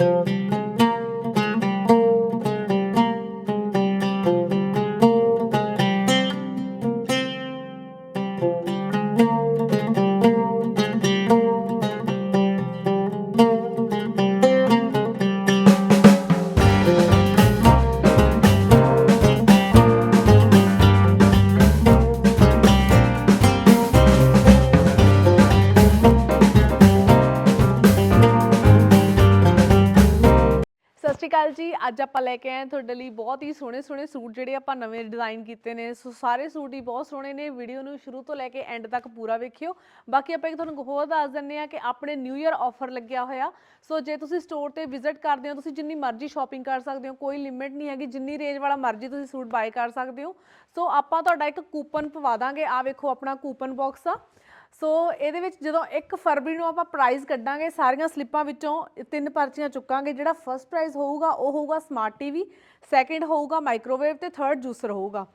ਸਤਿ ਸ਼੍ਰੀ ਅਕਾਲ ਜੀ, ਅੱਜ ਆਪਾਂ ਲੈ ਕੇ ਆਏ ਤੁਹਾਡੇ ਲਈ ਬਹੁਤ ਹੀ ਸੋਹਣੇ ਸੋਹਣੇ ਸੂਟ ਜਿਹੜੇ ਆਪਾਂ ਨਵੇਂ ਡਿਜ਼ਾਈਨ ਕੀਤੇ ਨੇ। ਸੋ ਸਾਰੇ ਸੂਟ ਹੀ ਬਹੁਤ ਸੋਹਣੇ ਨੇ। ਵੀਡੀਓ ਨੂੰ ਸ਼ੁਰੂ ਤੋਂ ਲੈ ਕੇ ਐਂਡ ਤੱਕ ਪੂਰਾ ਵੇਖਿਓ। ਬਾਕੀ ਆਪਾਂ ਇੱਕ ਤੁਹਾਨੂੰ ਹੋਰ ਦੱਸ ਦਿੰਨੇ ਆ ਕਿ ਆਪਣੇ ਨਿਊ ਇਅਰ ਆਫਰ ਲੱਗਿਆ ਹੋਇਆ। ਸੋ ਜੇ ਤੁਸੀਂ ਸਟੋਰ ਤੇ ਵਿਜ਼ਿਟ ਕਰਦੇ ਹੋ, ਤੁਸੀਂ ਜਿੰਨੀ ਮਰਜ਼ੀ ਸ਼ਾਪਿੰਗ ਕਰ ਸਕਦੇ ਹੋ, ਕੋਈ ਲਿਮਿਟ ਨਹੀਂ ਹੈਗੀ। ਜਿੰਨੀ ਰੇਂਜ ਵਾਲਾ ਮਰਜ਼ੀ ਤੁਸੀਂ ਸੂਟ ਬਾਏ ਕਰ ਸਕਦੇ ਹੋ। ਸੋ ਆਪਾਂ ਤੁਹਾਡਾ ਇੱਕ ਕੂਪਨ ਪਵਾ ਦਾਂਗੇ। ਆ ਵੇਖੋ ਆਪਣਾ ਕੂਪਨ ਬਾਕਸ ਆ। ਸੋ ਇਹਦੇ ਵਿੱਚ ਜਦੋਂ 1 ਫਰਵਰੀ ਨੂੰ ਆਪਾਂ ਪ੍ਰਾਈਜ਼ ਕੱਢਾਂਗੇ, ਸਾਰੀਆਂ ਸਲਿੱਪਾਂ ਵਿੱਚੋਂ ਤਿੰਨ ਪਰਚੀਆਂ ਚੁੱਕਾਂਗੇ, ਜਿਹੜਾ ਫਰਸਟ ਪ੍ਰਾਈਜ਼ ਹੋਊਗਾ, ਉਹ ਹੋਊਗਾ ਸਮਾਰਟ ਟੀਵੀ ਸੈਕੰਡ ਹੋਊਗਾ ਮਾਈਕ੍ਰੋਵੇਵ ਤੇ ਥਰਡ ਜੂਸਰ ਹੋਊਗਾ।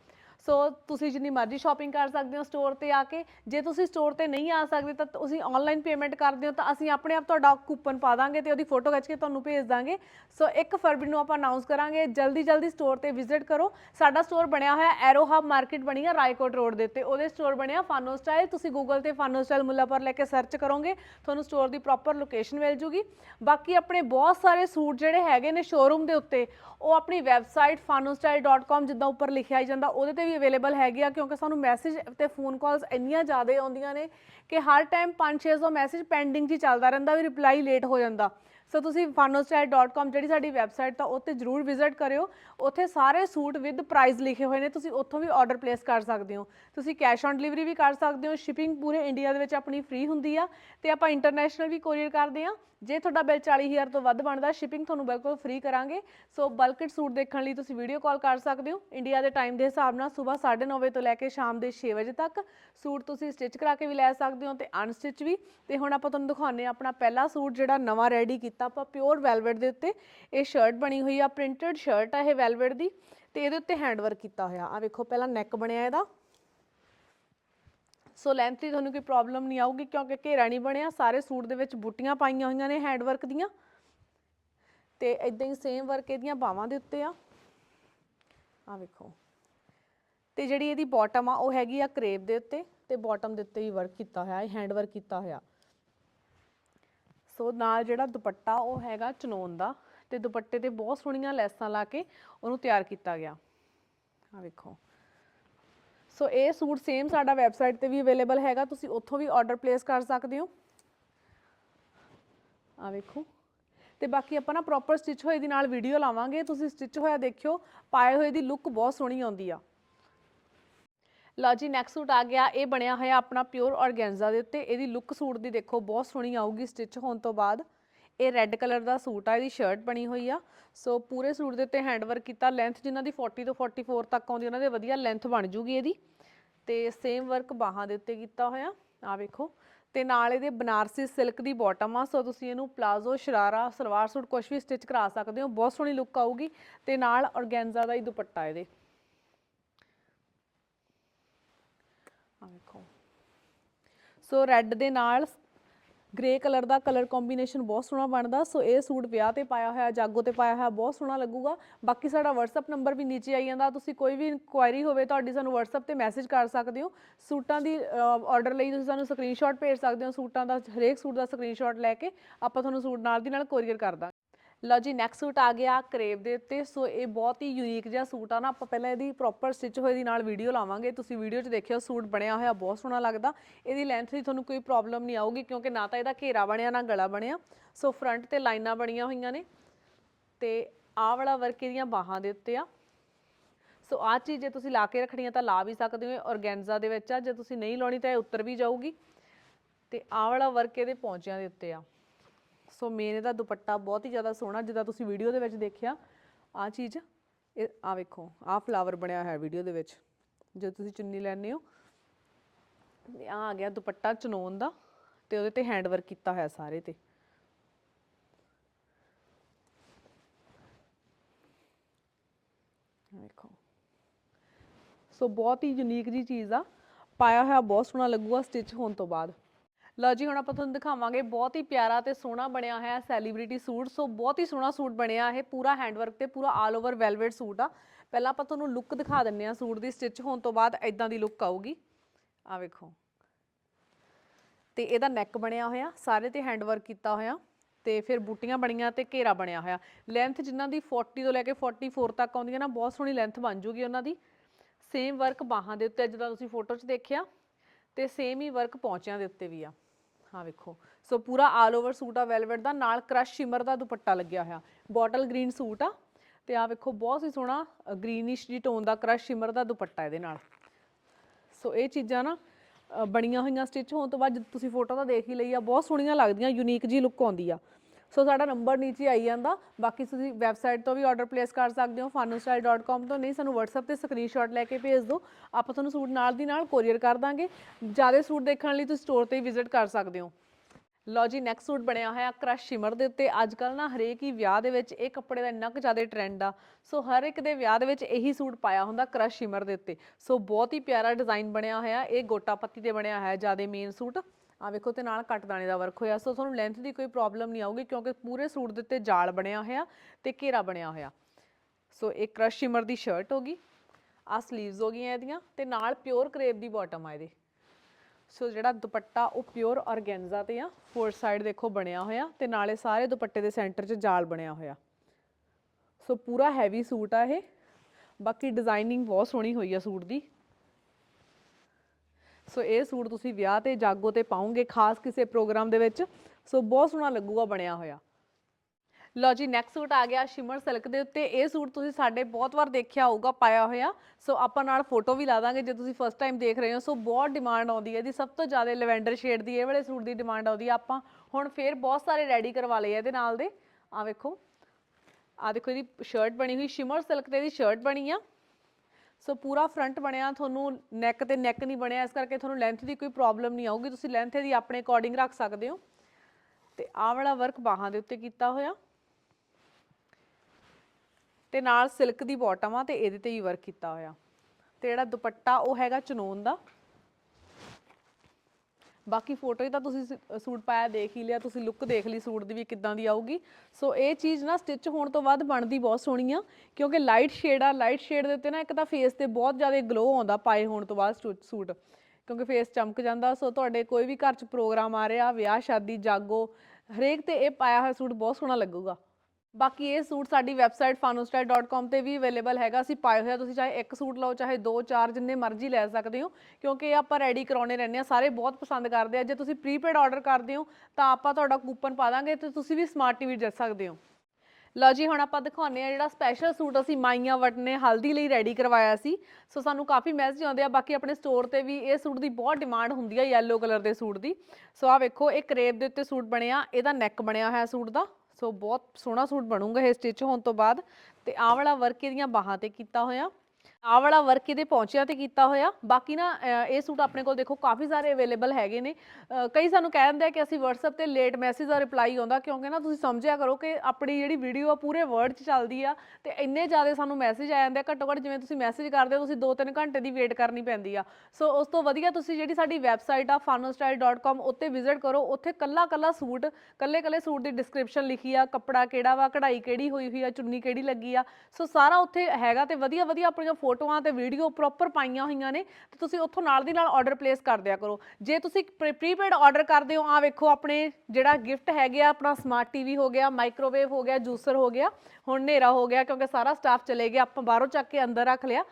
ਸੋ ਤੁਸੀਂ ਜਿੰਨੀ ਮਰਜ਼ੀ ਸ਼ਾਪਿੰਗ ਕਰ ਸਕਦੇ ਹੋ ਸਟੋਰ ਤੇ ਆ ਕੇ। ਜੇ ਤੁਸੀਂ ਸਟੋਰ ਤੇ ਨਹੀਂ ਆ ਸਕਦੇ ਤਾਂ ਤੁਸੀਂ ਆਨਲਾਈਨ ਪੇਮੈਂਟ ਕਰਦੇ ਹੋ ਤਾਂ ਅਸੀਂ ਆਪਣੇ ਆਪ ਤੁਹਾਡਾ ਕੂਪਨ ਪਾ ਦਾਂਗੇ ਤੇ ਉਹਦੀ ਫੋਟੋ ਖਿੱਚ ਕੇ ਤੁਹਾਨੂੰ ਭੇਜ ਦਾਂਗੇ। ਸੋ 1 ਫਰਵਰੀ ਨੂੰ ਆਪਾਂ ਅਨਾਉਂਸ ਕਰਾਂਗੇ। ਜਲਦੀ ਜਲਦੀ ਸਟੋਰ ਤੇ ਵਿਜ਼ਿਟ ਕਰੋ। ਸਾਡਾ ਸਟੋਰ ਬਣਿਆ ਹੋਇਆ ਐਰੋ ਹਬ ਮਾਰਕੀਟ ਬਣੀ ਹੈ ਰਾਏਕੋਟ ਰੋਡ ਦੇ ਉੱਤੇ। ਉਹਦੇ ਸਟੋਰ ਬਣਿਆ ਫਾਨੋ ਸਟਾਈਲ ਤੁਸੀਂ ਗੂਗਲ ਤੇ ਫਾਨੋ ਸਟਾਈਲ ਮੁੱਲਾਪੁਰ ਲੈ ਕੇ ਸਰਚ ਕਰੋਗੇ, ਤੁਹਾਨੂੰ ਸਟੋਰ ਦੀ ਪ੍ਰੋਪਰ ਲੋਕੇਸ਼ਨ ਮਿਲ ਜੂਗੀ। ਬਾਕੀ ਆਪਣੇ ਬਹੁਤ ਸਾਰੇ ਸੂਟ ਜਿਹੜੇ ਹੈਗੇ ਨੇ ਸ਼ੋਰੂਮ ਦੇ ਉੱਤੇ, ਉਹ ਆਪਣੀ ਵੈਬਸਾਈਟ fanostyle.com ਜਿੱਦਾਂ ਉੱਪਰ ਲਿਖਿਆ ਹੀ ਜਾਂਦਾ, ਉਹਦੇ ਤੇ ਵੀ ਅਵੇਲੇਬਲ ਹੈਗੇ ਆ, ਕਿਉਂਕਿ ਸਾਨੂੰ ਮੈਸੇਜ ਤੇ ਫੋਨ ਕਾਲਸ ਇੰਨੀਆਂ ਜ਼ਿਆਦਾ ਆਉਂਦੀਆਂ ਨੇ ਕਿ ਹਰ ਟਾਈਮ 5-600 ਮੈਸੇਜ ਪੈਂਡਿੰਗ 'ਚ ਹੀ ਚੱਲਦਾ ਰਹਿੰਦਾ, ਵੀ ਰਿਪਲਾਈ ਲੇਟ ਹੋ ਜਾਂਦਾ। ਸੋ ਤੁਸੀਂ fanostyle.com ਜਿਹੜੀ ਸਾਡੀ ਵੈਬਸਾਈਟ ਤਾਂ ਉੱਤੇ ਜਰੂਰ ਵਿਜ਼ਿਟ ਕਰਿਓ। ਉੱਥੇ ਸਾਰੇ ਸੂਟ ਵਿਦ ਪ੍ਰਾਈਸ ਲਿਖੇ ਹੋਏ ਨੇ। ਤੁਸੀਂ ਉੱਥੋਂ ਵੀ ਆਰਡਰ ਪਲੇਸ ਕਰ ਸਕਦੇ ਹੋ। ਤੁਸੀਂ ਕੈਸ਼ ਔਨ ਡਿਲੀਵਰੀ ਵੀ ਕਰ ਸਕਦੇ ਹੋ। ਸ਼ਿਪਿੰਗ ਪੂਰੇ ਇੰਡੀਆ ਦੇ ਵਿੱਚ ਆਪਣੀ ਫ੍ਰੀ ਹੁੰਦੀ ਆ। ਤੇ ਆਪਾਂ ਇੰਟਰਨੈਸ਼ਨਲ ਵੀ ਕੋਰੀਅਰ ਕਰਦੇ ਆ। ਜੇ ਤੁਹਾਡਾ ਬਿੱਲ 40000 ਤੋਂ ਵੱਧ ਬਣਦਾ ਸ਼ਿਪਿੰਗ ਤੁਹਾਨੂੰ ਬਿਲਕੁਲ ਫ੍ਰੀ ਕਰਾਂਗੇ। ਸੋ ਬਲਕਿਟ ਸੂਟ ਦੇਖਣ ਲਈ ਤੁਸੀਂ ਵੀਡੀਓ ਕਾਲ ਕਰ ਸਕਦੇ ਹੋ। ਇੰਡੀਆ ਦੇ ਟਾਈਮ ਦੇ ਹਿਸਾਬ ਨਾਲ ਸਵੇਰ 9:30 ਵਜੇ ਤੋਂ ਲੈ ਕੇ ਸ਼ਾਮ ਦੇ 6 ਵਜੇ ਤੱਕ ਸੂਟ ਤੁਸੀਂ ਸਟਿਚ ਕਰਾ ਕੇ ਵੀ ਲੈ ਸਕਦੇ ਹੋ ਤੇ ਅਨਸਟਿਚ ਵੀ। ਤੇ ਹੁਣ ਆਪਾਂ ਤੁਹਾਨੂੰ ਦਿਖਾਉਂਦੇ ਆ ਆਪਣਾ ਪਹਿਲਾ ਸੂਟ ਜਿਹੜਾ ਨਵਾਂ ਰੈਡੀ ਕੀਤਾ। ਆਪਾਂ ਪਿਓਰ ਵੈਲਵਟ ਦੇ ਉੱਤੇ ਇਹ ਸ਼ਰਟ ਬਣੀ ਹੋਈ ਆ ਪ੍ਰਿੰਟਡ ਸ਼ਰਟ ਆ ਇਹ ਵੈਲਵਟ ਦੀ ਤੇ ਇਹਦੇ ਉੱਤੇ ਹੈਂਡ ਵਰਕ ਕੀਤਾ ਹੋਇਆ। ਆ ਵੇਖੋ ਪਹਿਲਾਂ ਨੈਕ ਬਣਿਆ ਇਹਦਾ। ਸੋ ਲੈਂਥ ਦੀ ਤੁਹਾਨੂੰ ਕੋਈ ਪ੍ਰੋਬਲਮ ਨਹੀਂ ਆਊਗੀ ਕਿਉਂਕਿ ਘੇਰਾ ਨਹੀਂ ਬਣਿਆ, ਸਾਰੇ ਸੂਟ ਦੇ ਵਿੱਚ ਬੁੱਟੀਆਂ ਪਾਈਆਂ ਹੋਈਆਂ ਨੇ ਹੈਂਡ ਵਰਕ ਦੀਆਂ। ਤੇ ਇਦਾਂ ਹੀ ਸੇਮ ਵਰਕ ਇਹਦੀਆਂ ਬਾਹਾਂ ਦੇ ਉੱਤੇ ਆ। ਆ ਵੇਖੋ। ਤੇ ਜਿਹੜੀ ਇਹਦੀ ਬਾਟਮ ਆ, ਉਹ ਹੈਗੀ ਆ ਕਰੇਪ ਦੇ ਉੱਤੇ ਤੇ ਬਾਟਮ ਦੇ ਉੱਤੇ ਵੀ ਵਰਕ ਕੀਤਾ ਹੋਇਆ ਹੈ ਹੈਂਡ ਵਰਕ ਕੀਤਾ ਹੋਇਆ। ਸੋ ਨਾਲ ਜਿਹੜਾ ਦੁਪੱਟਾ ਉਹ ਹੈਗਾ ਚਨੋਨ ਦਾ ਤੇ ਦੁਪੱਟੇ ਤੇ ਬਹੁਤ ਸੋਹਣੀਆਂ ਲੈਸਾਂ ਲਾ ਕੇ ਉਹਨੂੰ ਤਿਆਰ ਕੀਤਾ ਗਿਆ। ਆ ਵੇਖੋ। ਸੋ ਇਹ ਸੂਟ ਸੇਮ ਸਾਡਾ ਵੈਬਸਾਈਟ ਤੇ ਵੀ ਅਵੇਲੇਬਲ ਹੈਗਾ, ਤੁਸੀਂ ਉੱਥੋਂ ਵੀ ਆਰਡਰ ਪਲੇਸ ਕਰ ਸਕਦੇ ਹੋ। ਆ ਵੇਖੋ। ਤੇ ਬਾਕੀ ਆਪਾਂ ਨਾ ਪ੍ਰੋਪਰ ਸਟਿਚ ਹੋਏ ਦੀ ਨਾਲ ਵੀਡੀਓ ਲਾਵਾਂਗੇ, ਤੁਸੀਂ ਸਟਿਚ ਹੋਇਆ ਦੇਖਿਓ, ਪਾਏ ਹੋਏ ਦੀ ਲੁੱਕ ਬਹੁਤ ਸੋਹਣੀ ਆਉਂਦੀ ਆ। ਲਓ ਜੀ ਨੈਕਸਟ ਸੂਟ ਆ ਗਿਆ, ਇਹ ਬਣਿਆ ਹੋਇਆ ਆਪਣਾ ਪਿਓਰ ਔਰਗੈਂਜਾ ਦੇ ਉੱਤੇ। ਇਹਦੀ ਲੁੱਕ ਸੂਟ ਦੀ ਦੇਖੋ, ਬਹੁਤ ਸੋਹਣੀ ਆਊਗੀ ਸਟਿਚ ਹੋਣ ਤੋਂ ਬਾਅਦ। ਇਹ ਰੈੱਡ ਕਲਰ ਦਾ ਸੂਟ ਆ, ਇਹਦੀ ਸ਼ਰਟ ਬਣੀ ਹੋਈ ਆ। ਸੋ ਪੂਰੇ ਸੂਟ ਦੇ ਉੱਤੇ ਹੈਂਡ ਵਰਕ ਕੀਤਾ ਲੈਂਥ ਜਿਨ੍ਹਾਂ ਦੀ 40 ਤੋਂ 44 ਤੱਕ ਆਉਂਦੀ, ਉਹਨਾਂ ਦੇ ਵਧੀਆ ਲੈਂਥ ਬਣ ਜੂਗੀ ਇਹਦੀ। ਤੇ ਸੇਮ ਵਰਕ ਬਾਹਾਂ ਦੇ ਉੱਤੇ ਕੀਤਾ ਹੋਇਆ ਆ ਵੇਖੋ। ਤੇ ਨਾਲ ਇਹਦੇ ਬਨਾਰਸੀ ਸਿਲਕ ਦੀ ਬਾਟਮ ਆ ਸੋ ਤੁਸੀਂ ਇਹਨੂੰ ਪਲਾਜ਼ੋ ਸ਼ਰਾਰਾ, ਸਲਵਾਰ ਸੂਟ ਕੁਝ ਵੀ ਸਟਿਚ ਕਰਾ ਸਕਦੇ ਹੋ, ਬਹੁਤ ਸੋਹਣੀ ਲੁੱਕ ਆਊਗੀ। ਤੇ ਨਾਲ ਔਰਗੈਂਜਾ ਦਾ ਹੀ ਦੁਪੱਟਾ ਇਹਦੇ ਆ ਵੇਖੋ ਸੋ ਰੈੱਡ ਦੇ ਨਾਲ ਗ੍ਰੇ ਕਲਰ ਦਾ ਕਲਰ ਕੰਬੀਨੇਸ਼ਨ ਬਹੁਤ ਸੋਹਣਾ ਬਣਦਾ। ਸੋ ਇਹ ਸੂਟ ਵਿਆਹ ਤੇ ਪਾਇਆ ਹੋਇਆ, ਜਾਗੋ ਤੇ ਪਾਇਆ ਹੋਇਆ ਬਹੁਤ ਸੋਹਣਾ ਲੱਗੂਗਾ। ਬਾਕੀ ਸਾਡਾ WhatsApp ਨੰਬਰ ਵੀ ਨੀਚੇ ਆਈ ਜਾਂਦਾ। ਤੁਸੀਂ ਕੋਈ ਵੀ ਇਨਕੁਆਇਰੀ ਹੋਵੇ, ਤੁਹਾਡੀ ਸਾਨੂੰ WhatsApp ਤੇ ਮੈਸੇਜ ਕਰ ਸਕਦੇ ਹੋ। ਸੂਟਾਂ ਦੀ ਆਰਡਰ ਲਈ ਤੁਸੀਂ ਸਾਨੂੰ ਸਕਰੀਨਸ਼ਾਟ ਭੇਜ ਸਕਦੇ ਹੋ। ਸੂਟਾਂ ਦਾ, ਹਰੇਕ ਸੂਟ ਦਾ ਸਕਰੀਨਸ਼ਾਟ ਲੈ ਕੇ ਆਪਾਂ ਤੁਹਾਨੂੰ ਸੂਟ ਨਾਲ ਦੀ ਨਾਲ ਕੋਰੀਅਰ ਕਰ ਦਾਂਗੇ। ਲਓ ਜੀ ਨੈਕਸਟ ਸੂਟ ਆ ਗਿਆ ਕਰੇਬ ਦੇ ਉੱਤੇ। ਸੋ ਇਹ ਬਹੁਤ ਹੀ ਯੂਨੀਕ ਜਿਹਾ ਸੂਟ ਆ ਨਾ, ਆਪਾਂ ਪਹਿਲਾਂ ਇਹਦੀ ਪ੍ਰੋਪਰ ਸਟਿਚ ਹੋਏ ਦੀ ਨਾਲ ਵੀਡੀਓ ਲਾਵਾਂਗੇ। ਤੁਸੀਂ ਵੀਡੀਓ 'ਚ ਦੇਖਿਓ, ਸੂਟ ਬਣਿਆ ਹੋਇਆ, ਬਹੁਤ ਸੋਹਣਾ ਲੱਗਦਾ। ਇਹਦੀ ਲੈਂਥ ਦੀ ਤੁਹਾਨੂੰ ਕੋਈ ਪ੍ਰੋਬਲਮ ਨਹੀਂ ਆਊਗੀ, ਕਿਉਂਕਿ ਨਾ ਤਾਂ ਇਹਦਾ ਘੇਰਾ ਬਣਿਆ, ਨਾ ਗਲਾ ਬਣਿਆ। ਸੋ ਫਰੰਟ ਤੇ ਲਾਈਨਾਂ ਬਣੀਆਂ ਹੋਈਆਂ ਨੇ। ਤੇ ਆਹ ਵਾਲਾ ਵਰਕ ਇਹਦੀਆਂ ਬਾਹਾਂ ਦੇ ਉੱਤੇ ਆ। ਸੋ ਆਹ ਚੀਜ਼ ਜੇ ਤੁਸੀਂ ਲਾ ਕੇ ਰੱਖਣੀ ਆ ਤਾਂ ਲਾ ਵੀ ਸਕਦੇ ਹੋ ਔਰਗੈਂਜ਼ਾ ਦੇ ਵਿੱਚ ਆ। ਜੇ ਤੁਸੀਂ ਨਹੀਂ ਲਾਉਣੀ ਤਾਂ ਇਹ ਉੱਤਰ ਵੀ ਜਾਊਗੀ। ਤੇ ਆਹ ਵਾਲਾ ਵਰਕ ਇਹਦੇ ਪੌਂਚਿਆਂ ਦੇ ਉੱਤੇ ਆ। ਸੋ ਮੇਰੇ ਦਾ ਦੁਪੱਟਾ ਬਹੁਤ ਹੀ ਜ਼ਿਆਦਾ ਸੋਹਣਾ, ਜਿੱਦਾਂ ਤੁਸੀਂ ਵੀਡੀਓ ਦੇ ਵਿੱਚ ਦੇਖਿਆ ਆ ਚੀਜ਼, ਇਹ ਆ ਵੇਖੋ ਆ ਫਲਾਵਰ ਬਣਿਆ ਹੋਇਆ ਵੀਡੀਓ ਦੇ ਵਿੱਚ, ਜੇ ਤੁਸੀਂ ਚੁੰਨੀ ਲੈਣੇ ਹੋ। ਤੇ ਆ ਆ ਗਿਆ ਦੁਪੱਟਾ ਚਨੋਨ ਦਾ, ਤੇ ਉਹਦੇ ਤੇ ਹੈਂਡ ਵਰਕ ਕੀਤਾ ਹੋਇਆ ਸਾਰੇ ਤੇ। ਵੇਖੋ। ਸੋ ਬਹੁਤ ਹੀ ਯੂਨੀਕ ਜੀ ਚੀਜ਼ ਆ। ਪਾਇਆ ਹੋਇਆ ਬਹੁਤ ਸੋਹਣਾ ਲੱਗੂਗਾ ਸਟਿਚ ਹੋਣ ਤੋਂ ਬਾਅਦ। ਲਓ ਜੀ, ਹੁਣ ਆਪਾਂ ਤੁਹਾਨੂੰ ਦਿਖਾਵਾਂਗੇ, ਬਹੁਤ ਹੀ ਪਿਆਰਾ ਤੇ ਸੋਹਣਾ ਬਣਿਆ ਹੋਇਆ ਸੈਲੀਬ੍ਰਿਟੀ ਸੂਟ। ਸੋ ਬਹੁਤ ਹੀ ਸੋਹਣਾ ਸੂਟ ਬਣਿਆ, ਇਹ ਪੂਰਾ ਹੈਂਡਵਰਕ ਤੇ ਪੂਰਾ ਆਲ ਓਵਰ ਵੈਲਵਟ ਸੂਟ ਆ। ਪਹਿਲਾਂ ਆਪਾਂ ਤੁਹਾਨੂੰ ਲੁੱਕ ਦਿਖਾ ਦਿੰਨੇ ਆ ਸੂਟ ਦੀ ਸਟਿਚ ਹੋਣ ਤੋਂ ਬਾਅਦ ਇਦਾਂ ਦੀ ਲੁੱਕ ਆਊਗੀ। ਆ ਵੇਖੋ। ਤੇ ਇਹਦਾ ਨੈਕ ਬਣਿਆ ਹੋਇਆ, ਸਾਰੇ ਤੇ ਹੈਂਡਵਰਕ ਕੀਤਾ ਹੋਇਆ ਤੇ ਫਿਰ ਬੂਟੀਆਂ ਬਣੀਆਂ ਤੇ ਘੇਰਾ ਬਣਿਆ ਹੋਇਆ। ਲੈਂਥ ਜਿਨ੍ਹਾਂ ਦੀ 40 ਤੋਂ ਲੈ ਕੇ 44 ਤੱਕ ਆਉਂਦੀ ਹੈ ਨਾ, ਬਹੁਤ ਸੋਹਣੀ ਲੈਂਥ ਬਣ ਜੂਗੀ ਉਹਨਾਂ ਦੀ। ਸੇਮ ਵਰਕ ਬਾਹਾਂ ਦੇ ਉੱਤੇ, ਜਿੱਦਾਂ ਤੁਸੀਂ ਫੋਟੋ 'ਚ ਦੇਖਿਆ, ਤੇ ਸੇਮ ਹੀ ਵਰਕ ਪੌਂਚਿਆਂ ਦੇ ਉੱਤੇ ਵੀ ਆ। ਹਾਂ, ਵੇਖੋ। ਸੋ ਪੂਰਾ ਆਲ ਓਵਰ ਸੂਟ ਆ ਵੈਲਵਟ ਦਾ, ਨਾਲ ਕ੍ਰਸ਼ ਸ਼ਿਮਰ ਦਾ ਦੁਪੱਟਾ ਲੱਗਿਆ ਹੋਇਆ। ਬੋਟਲ ਗ੍ਰੀਨ ਸੂਟ ਆ। ਤੇ ਆ ਵੇਖੋ, ਬਹੁਤ ਹੀ ਸੋਹਣਾ ਗ੍ਰੀਨਿਸ਼ ਜੀ ਟੋਨ ਦਾ ਕ੍ਰਸ਼ ਸ਼ਿਮਰ ਦਾ ਦੁਪੱਟਾ ਇਹਦੇ ਨਾਲ। ਸੋ ਇਹ ਚੀਜ਼ਾਂ ਨਾ ਬਣੀਆਂ ਹੋਈਆਂ ਸਟਿਚ ਹੋਣ ਤੋਂ ਬਾਅਦ ਤੁਸੀਂ ਫੋਟੋ ਤਾਂ ਦੇਖ ਹੀ ਲਈ ਆ, ਬਹੁਤ ਸੋਹਣੀਆਂ ਲੱਗਦੀਆਂ ਯੂਨੀਕ ਜੀ ਲੁੱਕ ਆਉਂਦੀ ਆ। ਸੋ ਸਾਡਾ ਨੰਬਰ ਨੀਚੇ ਆਈ ਜਾਂਦਾ। ਬਾਕੀ ਤੁਸੀਂ ਵੈਬਸਾਈਟ ਤੋਂ ਵੀ ਆਰਡਰ ਪਲੇਸ ਕਰ ਸਕਦੇ ਹੋ। fanustyle.com ਤੋਂ। ਨਹੀਂ, ਸਾਨੂੰ WhatsApp ਤੇ ਸਕਰੀਨਸ਼ਾਟ ਲੈ ਕੇ ਭੇਜ ਦਿਓ। ਆਪਾਂ ਤੁਹਾਨੂੰ ਸੂਟ ਨਾਲ ਦੀ ਨਾਲ ਕੋਰੀਅਰ ਕਰ ਦਾਂਗੇ। ਜ਼ਿਆਦਾ ਸੂਟ ਦੇਖਣ ਲਈ ਤੁਸੀਂ ਸਟੋਰ ਤੇ ਵਿਜ਼ਿਟ ਕਰ ਸਕਦੇ ਹੋ। ਲਓ ਜੀ ਨੈਕਸਟ ਸੂਟ ਬਣਿਆ ਹੋਇਆ ਕ੍ਰਸ਼ ਸ਼ਿਮਰ ਦੇ ਉੱਤੇ। ਅੱਜ ਕੱਲ ਨਾ ਹਰੇਕ ਹੀ ਵਿਆਹ ਦੇ ਵਿੱਚ ਇਹ ਕੱਪੜੇ ਦਾ ਇੰਨਾ ਕੁ ਜ਼ਿਆਦਾ ਟ੍ਰੈਂਡ ਆ। ਸੋ ਹਰ ਇੱਕ ਦੇ ਵਿਆਹ ਦੇ ਵਿੱਚ ਇਹੀ ਸੂਟ ਪਾਇਆ ਹੁੰਦਾ ਕ੍ਰਸ਼ ਸ਼ਿਮਰ ਦੇ ਉੱਤੇ। ਸੋ ਬਹੁਤ ਹੀ ਪਿਆਰਾ ਡਿਜ਼ਾਈਨ ਬਣਿਆ ਹੋਇਆ। ਇਹ ਗੋਟਾ ਪੱਤੀ ਤੇ ਬਣਿਆ ਹੋਇਆ ਜ਼ਿਆਦਾ ਮੇਨ ਸੂਟ। ਆ ਵੇਖੋ ਤੇ ਨਾਲ ਕੱਟ ਦਾਣੇ ਦਾ ਵਰਕ ਹੋਇਆ, ਸੋ ਤੁਹਾਨੂੰ ਲੈਂਥ ਦੀ ਕੋਈ ਪ੍ਰੋਬਲਮ ਨਹੀਂ ਆਊਗੀ ਕਿਉਂਕਿ ਪੂਰੇ ਸੂਟ ਦੇ ਉੱਤੇ ਜਾਲ ਬਣਿਆ ਹੋਇਆ ਤੇ ਘੇਰਾ ਬਣਿਆ ਹੋਇਆ। ਸੋ ਇਹ ਕ੍ਰਸ਼ ਸ਼ਿਮਰ ਦੀ ਸ਼ਰਟ ਹੋਗੀ ਆ ਸਲੀਵਸ ਹੋ ਗਈਆਂ ਇਹਦੀਆਂ ਤੇ ਨਾਲ ਪਿਓਰ ਕਰੇਪ ਦੀ ਬਾਟਮ ਆ ਇਹਦੀ। ਸੋ ਜਿਹੜਾ ਦੁਪੱਟਾ ਉਹ ਪਿਓਰ ਆਰਗੈਂਜ਼ਾ ਤੇ ਆ ਫੋਰ ਸਾਈਡ ਦੇਖੋ ਬਣਿਆ ਹੋਇਆ ਤੇ ਨਾਲੇ ਸਾਰੇ ਦੁਪੱਟੇ ਦੇ ਸੈਂਟਰ 'ਚ ਜਾਲ ਬਣਿਆ ਹੋਇਆ। ਸੋ ਪੂਰਾ ਹੈਵੀ ਸੂਟ ਆ ਇਹ, ਬਾਕੀ ਡਿਜ਼ਾਈਨਿੰਗ ਬਹੁਤ ਸੋਹਣੀ ਹੋਈ ਆ ਸੂਟ ਦੀ। ਸੋ ਇਹ ਸੂਟ ਤੁਸੀਂ ਵਿਆਹ ਤੇ ਜਾਗੋ ਤੇ ਪਾਉਂਗੇ ਖਾਸ ਕਿਸੇ ਪ੍ਰੋਗਰਾਮ ਦੇ ਵਿੱਚ। ਸੋ ਬਹੁਤ ਸੋਹਣਾ ਲੱਗੂਗਾ, ਬਣਿਆ ਹੋਇਆ। ਲਓ ਜੀ ਨੈਕਸਟ ਸੂਟ ਆ ਗਿਆ ਸ਼ਿਮਰ ਸਿਲਕ ਦੇ ਉੱਤੇ। ਇਹ ਸੂਟ ਤੁਸੀਂ ਸਾਡੇ ਬਹੁਤ ਵਾਰ ਦੇਖਿਆ ਹੋਊਗਾ, ਪਾਇਆ ਹੋਇਆ। ਸੋ ਆਪਾਂ ਨਾਲ ਫੋਟੋ ਵੀ ਲਾ ਦਾਂਗੇ ਜੇ ਤੁਸੀਂ ਫਸਟ ਟਾਈਮ ਦੇਖ ਰਹੇ ਹੋ। ਸੋ ਬਹੁਤ ਡਿਮਾਂਡ ਆਉਂਦੀ ਹੈ ਇਹਦੀ। ਸਭ ਤੋਂ ਜ਼ਿਆਦਾ ਲੈਵੈਂਡਰ ਸ਼ੇਡ ਦੀ ਇਹ ਵਾਲੇ ਸੂਟ ਦੀ ਡਿਮਾਂਡ ਆਉਂਦੀ ਆ ਆਪਾਂ ਹੁਣ ਫੇਰ ਬਹੁਤ ਸਾਰੇ ਰੈਡੀ ਕਰਵਾ ਲਏ ਇਹਦੇ ਨਾਲ ਦੇ। ਆ ਵੇਖੋ। ਆ ਦੇਖੋ, ਇਹਦੀ ਸ਼ਰਟ ਬਣੀ ਹੋਈ। ਸ਼ਿਮਰ ਸਿਲਕ ਤੇ ਇਹਦੀ ਸ਼ਰਟ ਬਣੀ ਆ। ਸੋ ਪੂਰਾ ਫਰੰਟ ਬਣਿਆ, ਤੁਹਾਨੂੰ ਨੈਕ ਤੇ ਨੈਕ ਨਹੀਂ ਬਣਿਆ, ਇਸ ਕਰਕੇ ਤੁਹਾਨੂੰ ਲੈਂਥ ਦੀ ਕੋਈ ਪ੍ਰੋਬਲਮ ਨਹੀਂ ਆਊਗੀ। ਤੁਸੀਂ ਲੈਂਥ ਦੀ ਆਪਣੇ ਅਕੋਰਡਿੰਗ ਰੱਖ ਸਕਦੇ ਹੋ। ਤੇ ਆਹ ਵਾਲਾ ਵਰਕ ਬਾਹਾਂ ਦੇ ਉੱਤੇ ਕੀਤਾ ਹੋਇਆ। ਤੇ ਨਾਲ ਸਿਲਕ ਦੀ ਬਾਟਮ ਆ, ਤੇ ਇਹਦੇ ਤੇ ਵੀ ਵਰਕ ਕੀਤਾ ਹੋਇਆ। ਤੇ ਜਿਹੜਾ ਦੁਪੱਟਾ, ਉਹ ਹੈਗਾ ਚਨੋਨ ਦਾ। ਬਾਕੀ ਫੋਟੋ ਹੀ ਤਾਂ ਤੁਸੀਂ ਸ- ਸੂਟ ਪਾਇਆ ਦੇਖ ਹੀ ਲਿਆ, ਤੁਸੀਂ ਲੁੱਕ ਦੇਖ ਲਈ ਸੂਟ ਦੀ ਵੀ ਕਿੱਦਾਂ ਦੀ ਆਊਗੀ। ਸੋ ਇਹ ਚੀਜ਼ ਨਾ ਸਟਿਚ ਹੋਣ ਤੋਂ ਬਾਅਦ ਬਣਦੀ ਬਹੁਤ ਸੋਹਣੀ ਆ, ਕਿਉਂਕਿ ਲਾਈਟ ਸ਼ੇਡ ਆ ਲਾਈਟ ਸ਼ੇਡ ਦੇ ਉੱਤੇ ਨਾ ਇੱਕ ਤਾਂ ਫੇਸ ਤੇ ਬਹੁਤ ਜ਼ਿਆਦਾ ਗਲੋ ਆਉਂਦਾ ਪਾਏ ਹੋਣ ਤੋਂ ਬਾਅਦ ਸੂ- ਸੂਟ, ਕਿਉਂਕਿ ਫੇਸ ਚਮਕ ਜਾਂਦਾ। ਸੋ ਤੁਹਾਡੇ ਕੋਈ ਵੀ ਘਰ 'ਚ ਪ੍ਰੋਗਰਾਮ ਆ ਰਿਹਾ, ਵਿਆਹ, ਸ਼ਾਦੀ, ਜਾਗੋ, ਹਰੇਕ ਤੇ ਇਹ ਪਾਇਆ ਹੋਇਆ ਸੂਟ ਬਹੁਤ ਸੋਹਣਾ ਲੱਗੂਗਾ। ਬਾਕੀ ਇਹ ਸੂਟ ਸਾਡੀ ਵੈਬਸਾਈਟ fanustyle.com ਤੇ ਵੀ ਅਵੇਲੇਬਲ ਹੈਗਾ। ਅਸੀਂ ਪਾਏ ਹੋਇਆ ਤੁਸੀਂ ਚਾਹੇ ਇੱਕ ਸੂਟ ਲਓ, ਚਾਹੇ ਦੋ, ਚਾਰ, ਜਿੰਨੇ ਮਰਜ਼ੀ ਲੈ ਸਕਦੇ ਹੋ, ਕਿਉਂਕਿ ਇਹ ਆਪਾਂ ਰੈਡੀ ਕਰਾਉਣੇ ਰਹਿੰਦੇ ਆ। ਸਾਰੇ ਬਹੁਤ ਪਸੰਦ ਕਰਦੇ ਆ। ਜੇ ਤੁਸੀਂ ਪ੍ਰੀਪੇਡ ਆਰਡਰ ਕਰਦੇ ਹੋ, ਤਾਂ ਆਪਾਂ ਤੁਹਾਡਾ ਕੂਪਨ ਪਾ ਦਾਂਗੇ ਤੇ ਤੁਸੀਂ ਵੀ ਸਮਾਰਟ ਟੀਵੀ ਜਿੱਤ ਸਕਦੇ ਹੋ। ਲਓ ਜੀ, ਹੁਣ ਆਪਾਂ ਦਿਖਾਉਂਦੇ ਆ ਜਿਹੜਾ ਸਪੈਸ਼ਲ ਸੂਟ ਅਸੀਂ ਮਾਈਆਂ ਵਟ ਨੇ ਹਲਦੀ ਲਈ ਰੈਡੀ ਕਰਵਾਇਆ ਸੀ। ਸੋ ਸਾਨੂੰ ਕਾਫੀ ਮੈਸੇਜ ਆਉਂਦੇ ਆ। ਬਾਕੀ ਆਪਣੇ ਸਟੋਰ ਤੇ ਵੀ ਇਹ ਸੂਟ ਦੀ ਬਹੁਤ ਡਿਮਾਂਡ ਹੁੰਦੀ ਆ ਯੈਲੋ ਕਲਰ ਦੇ ਸੂਟ ਦੀ। ਸੋ ਆ ਵੇਖੋ ਇਹ ਕਰੇਪ ਦੇ ਉੱਤੇ ਸੂਟ ਬਣਿਆ, ਇਹਦਾ ਨੈਕ ਬਣਿਆ ਹੋਇਆ ਸੂਟ ਦਾ। ਸੋ ਬਹੁਤ ਸੋਹਣਾ ਸੂਟ ਬਣੂਗਾ ਇਹ ਸਟਿਚ ਹੋਣ ਤੋਂ ਬਾਅਦ ਤੇ ਆਹ ਵਾਲਾ ਵਰਕ ਇਹਦੀਆਂ ਬਾਹਾਂ ਤੇ ਕੀਤਾ ਹੋਇਆ। ਆ ਵਾਲਾ ਵਰਕ ਇਹਦੇ ਪਹੁੰਚਿਆ ਤੇ ਕੀਤਾ ਹੋਇਆ। ਬਾਕੀ ਨਾ ਅਹ, ਇਹ ਸੂਟ ਆਪਣੇ ਕੋਲ ਦੇਖੋ ਕਾਫੀ ਸਾਰੇ ਅਵੇਲੇਬਲ ਹੈਗੇ ਨੇ। ਅਹ, ਕਈ ਸਾਨੂੰ ਕਹਿ ਦਿੰਦੇ ਆ ਕਿ ਅਸੀਂ WhatsApp ਤੇ ਲੇਟ ਮੈਸੇਜ ਦਾ ਰਿਪਲਾਈ ਆਉਂਦਾ ਕਿਉਂਕਿ ਨਾ ਤੁਸੀਂ ਸਮਝਿਆ ਕਰੋ ਕਿ ਆਪਣੀ ਜਿਹੜੀ ਵੀਡੀਓ ਆ ਪੂਰੇ ਵਰਡ 'ਚ ਚੱਲਦੀ ਆ ਤੇ ਇੰਨੇ ਜ਼ਿਆਦਾ ਸਾਨੂੰ ਮੈਸੇਜ ਆ ਜਾਂਦੇ ਆ। ਘੱਟੋ ਘੱਟ ਜਿਵੇਂ ਤੁਸੀਂ ਮੈਸੇਜ ਕਰਦੇ ਹੋ ਤੁਸੀਂ 2-3 ਘੰਟੇ ਦੀ ਵੇਟ ਕਰਨੀ ਪੈਂਦੀ ਆ। ਸੋ ਉਸ ਤੋਂ ਵਧੀਆ ਤੁਸੀਂ ਜਿਹੜੀ ਸਾਡੀ ਵੈਬਸਾਈਟ ਆ fanostyle.com ਉੱਤੇ ਵਿਜ਼ਿਟ ਕਰੋ। ਉੱਥੇ ਕੱਲਾ ਕੱਲਾ ਸੂਟ ਕੱਲੇ ਕੱਲੇ ਸੂਟ ਦੀ ਡਿਸਕ੍ਰਿਪਸ਼ਨ ਲਿਖੀ ਆ ਕੱਪੜਾ ਕਿਹੜਾ ਵਾ ਕਢਾਈ ਕਿਹੜੀ ਹੋਈ ਹੋਈ ਆ ਚੁੰਨੀ ਕਿਹੜੀ ਲੱਗੀ ਆ। ਸੋ ਸਾਰਾ ਉੱਥੇ ਹੈਗਾ ਤੇ ਵਧੀਆ ਵਧੀਆ ਆਪਣੀਆਂ ਫੋਟੋਆਂ ਤੇ ਵੀਡੀਓ ਪ੍ਰੋਪਰ ਪਾਈਆਂ ਹੋਈਆਂ ਨੇ, ਤੇ ਤੁਸੀਂ ਉੱਥੋਂ ਨਾਲ ਦੀ ਨਾਲ ਆਰਡਰ ਪਲੇਸ ਕਰ ਦਿਆ ਕਰੋ। ਜੇ ਤੁਸੀਂ ਪ੍ਰੀਪੇਡ ਆਰਡਰ ਕਰਦੇ ਹੋ ਆ ਵੇਖੋ ਆਪਣੇ ਜਿਹੜਾ ਗਿਫਟ ਹੈਗੇ ਆ, ਆਪਣਾ ਸਮਾਰਟ ਟੀਵੀ ਹੋ ਗਿਆ ਮਾਈਕ੍ਰੋਵੇਵ ਹੋ ਗਿਆ ਜੂਸਰ ਹੋ ਗਿਆ, ਹੁਣ ਹਨੇਰਾ ਹੋ ਗਿਆ, ਕਿਉਂਕਿ ਸਾਰਾ ਸਟਾਫ ਚਲੇ ਗਿਆ ਆਪਾਂ ਬਾਹਰੋਂ ਚੱਕ ਕੇ ਅੰਦਰ ਰੱਖ ਲਿਆ।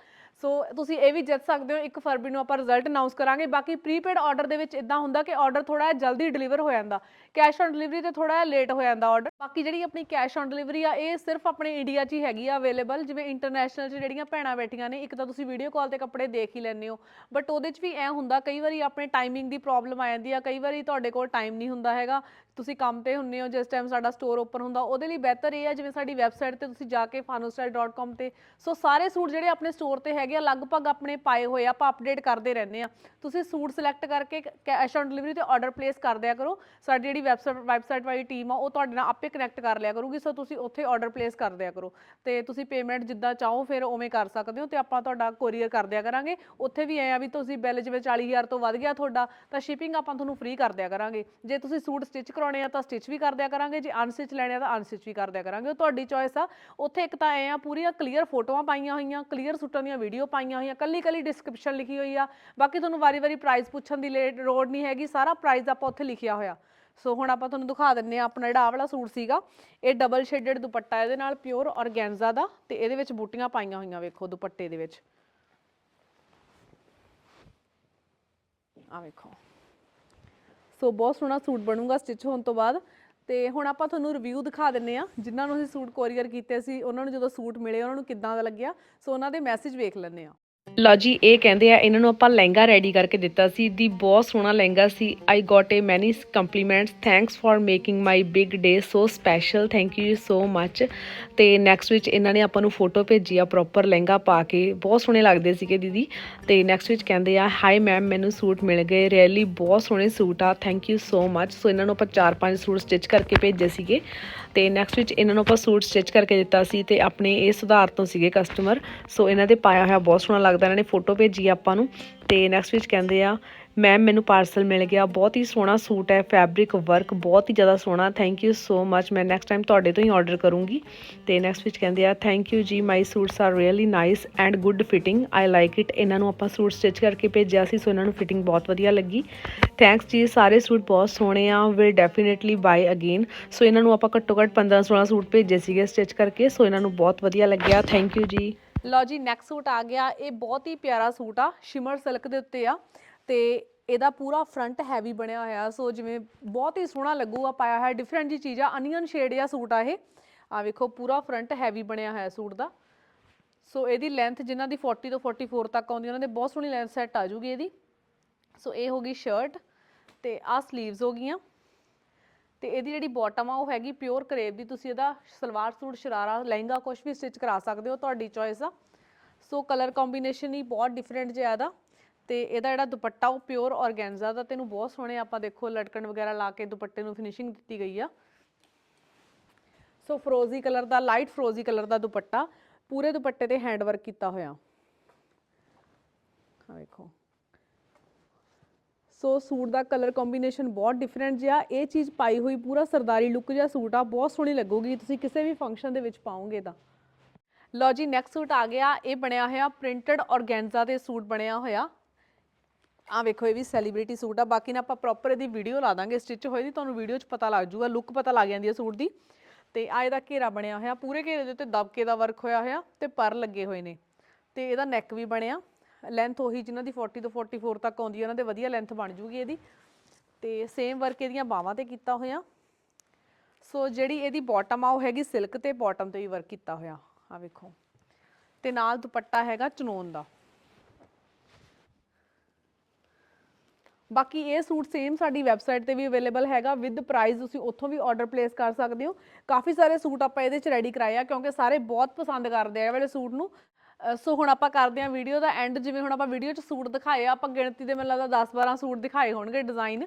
ਸੋ ਤੁਸੀਂ ਇਹ ਵੀ ਜਿੱਤ ਸਕਦੇ ਹੋ। 1 ਫਰਵਰੀ ਨੂੰ ਆਪਾਂ ਰਿਜ਼ਲਟ ਅਨਾਉਂਸ ਕਰਾਂਗੇ। ਬਾਕੀ ਪ੍ਰੀਪੇਡ ਆਰਡਰ ਦੇ ਵਿੱਚ ਇਦਾਂ ਹੁੰਦਾ ਕਿ ਆਰਡਰ ਥੋੜਾ ਜਿਹਾ ਜਲਦੀ ਡਿਲੀਵਰ ਹੋ ਜਾਂਦਾ। ਕੈਸ਼ ਔਨ ਡਿਲੀਵਰੀ ਤੇ ਥੋੜਾ ਜਿਹਾ ਲੇਟ ਹੋ ਜਾਂਦਾ ਆਰਡਰ ਬਾਕੀ ਜਿਹੜੀ ਆਪਣੀ ਕੈਸ਼ ਔਨ ਡਿਲੀਵਰੀ ਆ, ਇਹ ਸਿਰਫ ਆਪਣੇ ਇੰਡੀਆ 'ਚ ਹੀ ਹੈਗੀ ਆ ਅਵੇਲੇਬਲ ਜਿਵੇਂ ਇੰਟਰਨੈਸ਼ਨਲ 'ਚ ਜਿਹੜੀਆਂ ਭੈਣਾਂ ਬੈਠੀਆਂ ਨੇ, ਇੱਕ ਤਾਂ ਤੁਸੀਂ ਵੀਡੀਓ ਕਾਲ ਤੇ ਕੱਪੜੇ ਦੇਖ ਹੀ ਲੈਂਦੇ ਹੋ। ਬਟ ਉਹਦੇ 'ਚ ਵੀ ਐ ਹੁੰਦਾ, ਕਈ ਵਾਰੀ ਆਪਣੇ ਟਾਈਮਿੰਗ ਦੀ ਪ੍ਰੋਬਲਮ ਆ ਜਾਂਦੀ ਆ। ਕਈ ਵਾਰੀ ਤੁਹਾਡੇ ਕੋਲ ਟਾਈਮ ਨਹੀਂ ਹੁੰਦਾ ਹੈਗਾ। ਤੁਸੀਂ ਕੰਮ ਤੇ ਹੁੰਨੇ ਹੋ, ਜਿਸ ਟਾਈਮ ਸਾਡਾ ਸਟੋਰ ਓਪਨ ਹੁੰਦਾ, ਉਹਦੇ ਲਈ ਬਿਹਤਰ ਇਹ ਆ, ਜਿਵੇਂ ਸਾਡੀ ਵੈਬਸਾਈਟ ਤੇ ਤੁਸੀਂ ਜਾ ਕੇ fanostyle.com ਤੇ ਸੋ ਸਾਰੇ ਸੂਟ ਜਿਹੜੇ ਆਪਣੇ ਸਟੋਰ ਤੇ ਹੈਗੇ ਆ ਲਗਭਗ ਆਪਣੇ ਪਾਏ ਹੋਏ ਆ, ਆਪਾਂ ਅਪਡੇਟ ਕਰਦੇ ਰਹਿੰਦੇ ਆ। ਤੁਸੀਂ ਸੂਟ ਸਿਲੈਕਟ ਕਰਕੇ ਕੈਸ਼ ਔਨ ਡਿਲੀਵਰੀ ਤੇ ਆਰਡਰ ਪਲੇਸ ਕਰ ਦਿਆ ਕਰੋ। ਸਾਡੀ ਜਿਹੜੀ ਵੈਬਸਾਈਟ ਵੈਬਸਾਈਟ ਵਾਲੀ ਟੀਮ ਆ, ਉਹ ਤੁਹਾਡੇ ਨਾਲ ਆਪੇ ਕਨੈਕਟ ਕਰ ਲਿਆ ਕਰੂਗੀ, ਸੋ ਤੁਸੀਂ ਉੱਥੇ ਆਰਡਰ ਪਲੇਸ ਕਰ ਦਿਆ ਕਰੋ। ਤੇ ਤੁਸੀਂ ਪੇਮੈਂਟ ਜਿੱਦਾਂ ਚਾਹੋ, ਫਿਰ ਉਵੇਂ ਕਰ ਸਕਦੇ ਹੋ, ਤੇ ਆਪਾਂ ਤੁਹਾਡਾ ਕੋਰੀਅਰ ਕਰ ਦਿਆ ਕਰਾਂਗੇ। ਉੱਥੇ ਵੀ ਐ ਆ ਵੀ ਤੁਸੀਂ ਬਿੱਲ ਜਿਵੇਂ 40000 ਤੋਂ ਵੱਧ ਗਿਆ ਤੁਹਾਡਾ, ਤਾਂ ਸ਼ਿਪਿੰਗ ਆਪਾਂ ਤੁਹਾਨੂੰ ਫ੍ਰੀ ਕਰ ਦਿਆ ਕਰਾਂਗੇ। ਜੇ ਤੁਸੀਂ ਸੂਟ ਸਟਿਚ ਕਰਾਉਣੇ ਆ, ਤਾਂ ਸਟਿਚ ਵੀ ਕਰ ਦਿਆ ਕਰਾਂਗੇ। ਜੇ ਅਨਸਟਿਚ ਲੈਣੇ ਆ, ਤਾਂ ਅਨਸਟਿਚ ਵੀ ਕਰ ਦਿਆ ਕਰਾਂਗੇ। ਉਹ ਤੁਹਾਡੀ ਚੋਇਸ ਆ। ਉੱਥੇ ਇੱਕ ਤਾਂ ਐ ਆ, ਪੂਰੀਆਂ ਕਲੀਅਰ ਫੋਟੋਆਂ ਪਾਈਆਂ ਹੋਈਆਂ ਕਲੀਅਰ ਸੂਟਾਂ ਦੀਆਂ ਵੀਡੀਓ ਪਾਈਆਂ ਹੋਈਆਂ ਕੱਲੀ ਕੱਲੀ ਡਿਸਕ੍ਰਿਪਸ਼ਨ ਲਿਖੀ ਹੋਈ ਆ। ਬਾਕੀ ਤੁਹਾਨੂੰ ਵਾਰੀ-ਵਾਰੀ ਪ੍ਰਾਈਸ ਪੁੱਛਣ ਦੀ ਲੋੜ ਨਹੀਂ ਹੈਗੀ, ਸਾਰਾ ਪ੍ਰਾਈਸ ਆਪਾਂ ਉੱਥੇ ਲਿਖਿਆ ਹੋਇਆ। ਸੋ ਹੁਣ ਆਪਾਂ ਤੁਹਾਨੂੰ ਦਿਖਾ ਦਿੰਨੇ ਆ ਆਪਣਾ ਜਿਹੜਾ ਆਹ ਵਾਲਾ ਸੂਟ ਸੀਗਾ। ਇਹ ਡਬਲ ਸ਼ੇਡਡ ਦੁਪੱਟਾ ਇਹਦੇ ਨਾਲ ਪਿਓਰ ਔਰਗੈਂਜ਼ਾ ਦਾ ਤੇ ਇਹਦੇ ਵਿੱਚ ਬੂਟੀਆਂ ਪਾਈਆਂ ਹੋਈਆਂ ਵੇਖੋ ਦੁਪੱਟੇ ਦੇ ਵਿੱਚ। ਆ ਵੇਖੋ। ਸੋ ਬਹੁਤ ਸੋਹਣਾ ਸੂਟ ਬਣੂਗਾ ਸਟਿਚ ਹੋਣ ਤੋਂ ਬਾਅਦ। ਤੇ ਹੁਣ ਆਪਾਂ ਤੁਹਾਨੂੰ ਰਿਵਿਊ ਦਿਖਾ ਦਿੰਨੇ ਆ ਜਿਨ੍ਹਾਂ ਨੂੰ ਅਸੀਂ ਸੂਟ ਕੋਰੀਅਰ ਕੀਤੇ ਸੀ, ਉਹਨਾਂ ਨੂੰ ਜਦੋਂ ਸੂਟ ਮਿਲੇ, ਉਹਨਾਂ ਨੂੰ ਕਿੱਦਾਂ ਦਾ ਲੱਗਿਆ, ਸੋ ਉਹਨਾਂ ਦੇ ਮੈਸੇਜ ਵੇਖ ਲੈਂਦੇ ਆ ਲਓ ਜੀ, ਇਹ ਕਹਿੰਦੇ ਆ, ਇਹਨਾਂ ਨੂੰ ਆਪਾਂ ਲਹਿੰਗਾ ਰੈਡੀ ਕਰਕੇ ਦਿੱਤਾ ਸੀ। ਦੀ ਬਹੁਤ ਸੋਹਣਾ ਲਹਿੰਗਾ ਸੀ। I got a many compliments thanks for making my big day so special thank you so much ਤੇ ਨੈਕਸਟ ਵਿੱਚ ਇਹਨਾਂ ਨੇ ਆਪਾਂ ਨੂੰ ਫੋਟੋ ਭੇਜੀ ਆ ਪ੍ਰੋਪਰ ਲਹਿੰਗਾ ਪਾ ਕੇ। ਬਹੁਤ ਸੋਹਣੇ ਲੱਗਦੇ ਸੀਗੇ ਦੀਦੀ। ਤੇ ਨੈਕਸਟ ਵਿੱਚ ਕਹਿੰਦੇ ਆ ਹਾਈ ਮੈਮ ਮੈਨੂੰ ਸੂਟ ਮਿਲ ਗਏ। ਰੀਅਲੀ ਬਹੁਤ ਸੋਹਣੇ ਸੂਟ ਆ। ਥੈਂਕ ਯੂ ਸੋ ਮੱਚ ਸੋ ਇਹਨਾਂ ਨੂੰ ਆਪਾਂ ਚਾਰ ਪੰਜ ਸੂਟ ਸਟਿਚ ਕਰਕੇ ਭੇਜੇ ਸੀਗੇ। ਤੇ ਨੈਕਸਟ ਵਿੱਚ ਇਹਨਾਂ ਨੂੰ ਆਪਾਂ ਸੂਟ ਸਟਿਚ ਕਰਕੇ ਦਿੱਤਾ ਸੀ ਤੇ ਆਪਣੇ ਇਹ ਸੁਧਾਰ ਤੋਂ ਸੀਗੇ ਕਸਟਮਰ ਸੋ ਇਹਨਾਂ ਦੇ ਪਾਇਆ ਹੋਇਆ ਬਹੁਤ ਸੋਹਣਾ ਲੱਗਦਾ ਇਹਨਾਂ ਨੇ ਫੋਟੋ ਭੇਜੀ ਆਪਾਂ ਨੂੰ ਤੇ ਨੈਕਸਟ ਵਿੱਚ ਕਹਿੰਦੇ ਆ ਮੈਮ ਮੈਨੂੰ ਪਾਰਸਲ ਮਿਲ ਗਿਆ, ਬਹੁਤ ਹੀ ਸੋਹਣਾ ਸੂਟ ਹੈ ਫੈਬਰਿਕ ਵਰਕ ਬਹੁਤ ਹੀ ਜ਼ਿਆਦਾ ਸੋਹਣਾ ਥੈਂਕ ਯੂ ਸੋ ਮੱਚ ਮੈਂ ਨੈਕਸਟ ਟਾਈਮ ਤੁਹਾਡੇ ਤੋਂ ਹੀ ਆਰਡਰ ਕਰੂੰਗੀ। ਤੇ ਨੈਕਸਟ ਵਿੱਚ ਕਹਿੰਦੇ ਆ ਥੈਂਕ ਯੂ ਜੀ my suits are really nice and good fitting I like it ਇਹਨਾਂ ਨੂੰ ਆਪਾਂ ਸੂਟ ਸਟਿਚ ਕਰਕੇ ਭੇਜਿਆ ਸੀ, ਸੋ ਇਹਨਾਂ ਨੂੰ ਫਿਟਿੰਗ ਬਹੁਤ ਵਧੀਆ ਲੱਗੀ। ਥੈਂਕਸ ਜੀ, ਸਾਰੇ ਸੂਟ ਬਹੁਤ ਸੋਹਣੇ ਆ will definitely buy again so ਇਹਨਾਂ ਨੂੰ ਆਪਾਂ ਘੱਟੋ ਘੱਟ 15 16 ਸੂਟ ਭੇਜੇ ਸੀਗੇ ਸਟਿਚ ਕਰਕੇ, ਸੋ ਇਹਨਾਂ ਨੂੰ ਬਹੁਤ ਵਧੀਆ ਲੱਗਿਆ। ਥੈਂਕ ਯੂ ਜੀ। ਲਓ ਜੀ ਨੈਕਸਟ ਸੂਟ ਆ ਗਿਆ। ਇਹ ਬਹੁਤ ਹੀ ਪਿਆਰਾ ਸੂਟ ਆ ਸ਼ਿਮਰ ਸਿਲਕ ਦੇ ਉੱਤੇ ਆ। ਤੇ ਇਹਦਾ ਪੂਰਾ ਫਰੰਟ ਹੈਵੀ ਬਣਿਆ ਹੋਇਆ। ਸੋ ਜਿਵੇਂ ਬਹੁਤ ਹੀ ਸੋਹਣਾ ਲੱਗੂਗਾ, ਪਾਇਆ ਹੋਇਆ ਡਿਫਰੈਂਟ ਜੀ ਚੀਜ਼ ਆ। ਅਨੀਅਨ ਸ਼ੇਡ ਆ ਸੂਟ ਆ ਇਹ। ਆ ਵੇਖੋ, ਪੂਰਾ ਫਰੰਟ ਹੈਵੀ ਬਣਿਆ ਹੋਇਆ ਸੂਟ ਦਾ। ਸੋ ਇਹਦੀ ਲੈਂਥ ਜਿਨ੍ਹਾਂ ਦੀ 40 ਤੋਂ 44 ਤੱਕ ਆਉਂਦੀ, ਉਹਨਾਂ ਦੇ ਬਹੁਤ ਸੋਹਣੀ ਲੈਂਥ ਸੈੱਟ ਆ ਜੂਗੀ ਇਹਦੀ। ਸੋ ਇਹ ਹੋ ਗਈ ਸ਼ਰਟ ਤੇ ਆ ਸਲੀਵਸ ਹੋ ਗਈਆਂ। ਤੇ ਇਹਦੀ ਜਿਹੜੀ ਬਾਟਮ ਆ, ਉਹ ਹੈਗੀ ਪਿਓਰ ਕਰੇਪ ਦੀ। ਤੁਸੀਂ ਇਹਦਾ ਸਲਵਾਰ ਸੂਟ, ਸ਼ਰਾਰਾ, ਲਹਿੰਗਾ ਕੁਝ ਵੀ ਸਟਿਚ ਕਰਾ ਸਕਦੇ ਹੋ, ਤੁਹਾਡੀ ਚੋਇਸ ਆ। ਸੋ ਕਲਰ ਕੰਬੀਨੇਸ਼ਨ ਹੀ ਬਹੁਤ ਡਿਫਰੈਂਟ ਜਿਹਾ ਇਹਦਾ। ਤੇ ਇਹਦਾ ਜਿਹੜਾ ਦੁਪੱਟਾ, ਉਹ ਪਿਓਰ ਔਰਗੈਂਜ਼ਾ ਦਾ। ਤੈਨੂੰ ਬਹੁਤ ਸੋਹਣੇ ਆਪਾਂ ਦੇਖੋ, ਲਟਕਣ ਵਗੈਰਾ ਲਾ ਕੇ ਦੁਪੱਟੇ ਨੂੰ ਫਿਨਿਸ਼ਿੰਗ ਦਿੱਤੀ ਗਈ ਆ। ਸੋ ਫਰੋਜ਼ੀ ਕਲਰ ਦਾ ਲਾਈਟ ਫਰੋਜ਼ੀ ਕਲਰ ਦਾ ਦੁਪੱਟਾ। ਪੂਰੇ ਦੁਪੱਟੇ ਤੇ ਹੈਂਡ ਵਰਕ ਕੀਤਾ ਹੋਇਆ। ਆ ਵੇਖੋ। ਸੋ ਸੂਟ ਦਾ ਕਲਰ ਕੰਬੀਨੇਸ਼ਨ ਬਹੁਤ ਡਿਫਰੈਂਟ ਜਿਹਾ। ਇਹ ਚੀਜ਼ ਪਾਈ ਹੋਈ ਪੂਰਾ ਸਰਦਾਰੀ ਲੁੱਕ ਜਿਹਾ ਸੂਟ ਆ, ਬਹੁਤ ਸੋਹਣੀ ਲੱਗੂਗੀ। ਤੁਸੀਂ ਕਿਸੇ ਵੀ ਫੰਕਸ਼ਨ ਦੇ ਵਿੱਚ ਪਾਓਗੇ ਤਾਂ। ਲੋ ਜੀ ਨੈਕਸਟ ਸੂਟ ਆ ਗਿਆ। ਇਹ ਬਣਿਆ ਹੋਇਆ ਪ੍ਰਿੰਟਡ ਔਰਗੈਂਜ਼ਾ ਦੇ ਸੂਟ ਬਣਿਆ ਹੋਇਆ। ਆ ਵੇਖੋ, ਇਹ ਵੀ ਸੈਲੀਬ੍ਰਿਟੀ ਸੂਟ ਆ। ਬਾਕੀ ਨਾ ਆਪਾਂ ਪ੍ਰੋਪਰ ਇਹਦੀ ਵੀਡੀਓ ਲਾ ਦਾਂਗੇ। ਸਟਿਚ ਹੋਈ ਦੀ ਤੁਹਾਨੂੰ ਵੀਡੀਓ 'ਚ ਪਤਾ ਲੱਗ ਜੂਗਾ ਲੁੱਕ ਪਤਾ ਲੱਗ ਜਾਂਦੀ ਹੈ ਸੂਟ ਦੀ। ਤੇ ਆ ਇਹਦਾ ਘੇਰਾ ਬਣਿਆ ਹੋਇਆ। ਪੂਰੇ ਘੇਰੇ ਦੇ ਉੱਤੇ ਦਬਕੇ ਦਾ ਵਰਕ ਹੋਇਆ ਹੋਇਆ ਤੇ ਪਰ ਲੱਗੇ ਹੋਏ ਨੇ। ਤੇ ਇਹਦਾ ਨੈਕ ਵੀ ਬਣਿਆ। ਲੈਂਥ ਉਹੀ ਜਿਨ੍ਹਾਂ ਦੀ 40 ਤੋਂ 44 ਤੱਕ ਆਉਂਦੀ ਹੈ, ਉਹਨਾਂ ਦੇ ਵਧੀਆ ਲੈਂਥ ਬਣ ਜੂਗੀ ਇਹਦੀ। ਤੇ ਸੇਮ ਵਰਕ ਇਹਦੀਆਂ ਬਾਹਾਂ ਤੇ ਕੀਤਾ ਹੋਇਆ। ਸੋ ਜਿਹੜੀ ਇਹਦੀ ਬਾਟਮ ਆ, ਉਹ ਹੈਗੀ ਸਿਲਕ ਤੇ ਬਾਟਮ ਤੇ ਵੀ ਵਰਕ ਕੀਤਾ ਹੋਇਆ। ਆ ਵੇਖੋ। ਤੇ ਨਾਲ ਦੁਪੱਟਾ ਹੈਗਾ ਚਨੋਨ ਦਾ। ਬਾਕੀ ਇਹ ਸੂਟ ਸੇਮ ਸਾਡੀ ਵੈਬਸਾਈਟ ਤੇ ਵੀ ਅਵੇਲੇਬਲ ਹੈਗਾ। ਵਿਦ ਪ੍ਰਾਈਸ ਤੁਸੀਂ ਉੱਥੋਂ ਵੀ ਆਰਡਰ ਪਲੇਸ ਕਰ ਸਕਦੇ ਹੋ। ਕਾਫੀ ਸਾਰੇ ਸੂਟ ਆਪਾਂ ਇਹਦੇ ਚ ਰੈਡੀ ਕਰਾਏ ਆ, ਕਿਉਂਕਿ ਸਾਰੇ ਬਹੁਤ ਪਸੰਦ ਕਰਦੇ ਆ ਇਹ ਵਾਲੇ ਸੂਟ ਨੂੰ। ਸੋ ਹੁਣ ਆਪਾਂ ਕਰਦੇ ਹਾਂ ਵੀਡੀਓ ਦਾ ਐਂਡ ਜਿਵੇਂ ਹੁਣ ਆਪਾਂ ਵੀਡੀਓ 'ਚ ਸੂਟ ਦਿਖਾਏ ਆ, ਆਪਾਂ ਗਿਣਤੀ ਦੇ ਮੈਨੂੰ ਲੱਗਦਾ 10-12 ਸੂਟ ਦਿਖਾਏ ਹੋਣਗੇ ਡਿਜ਼ਾਈਨ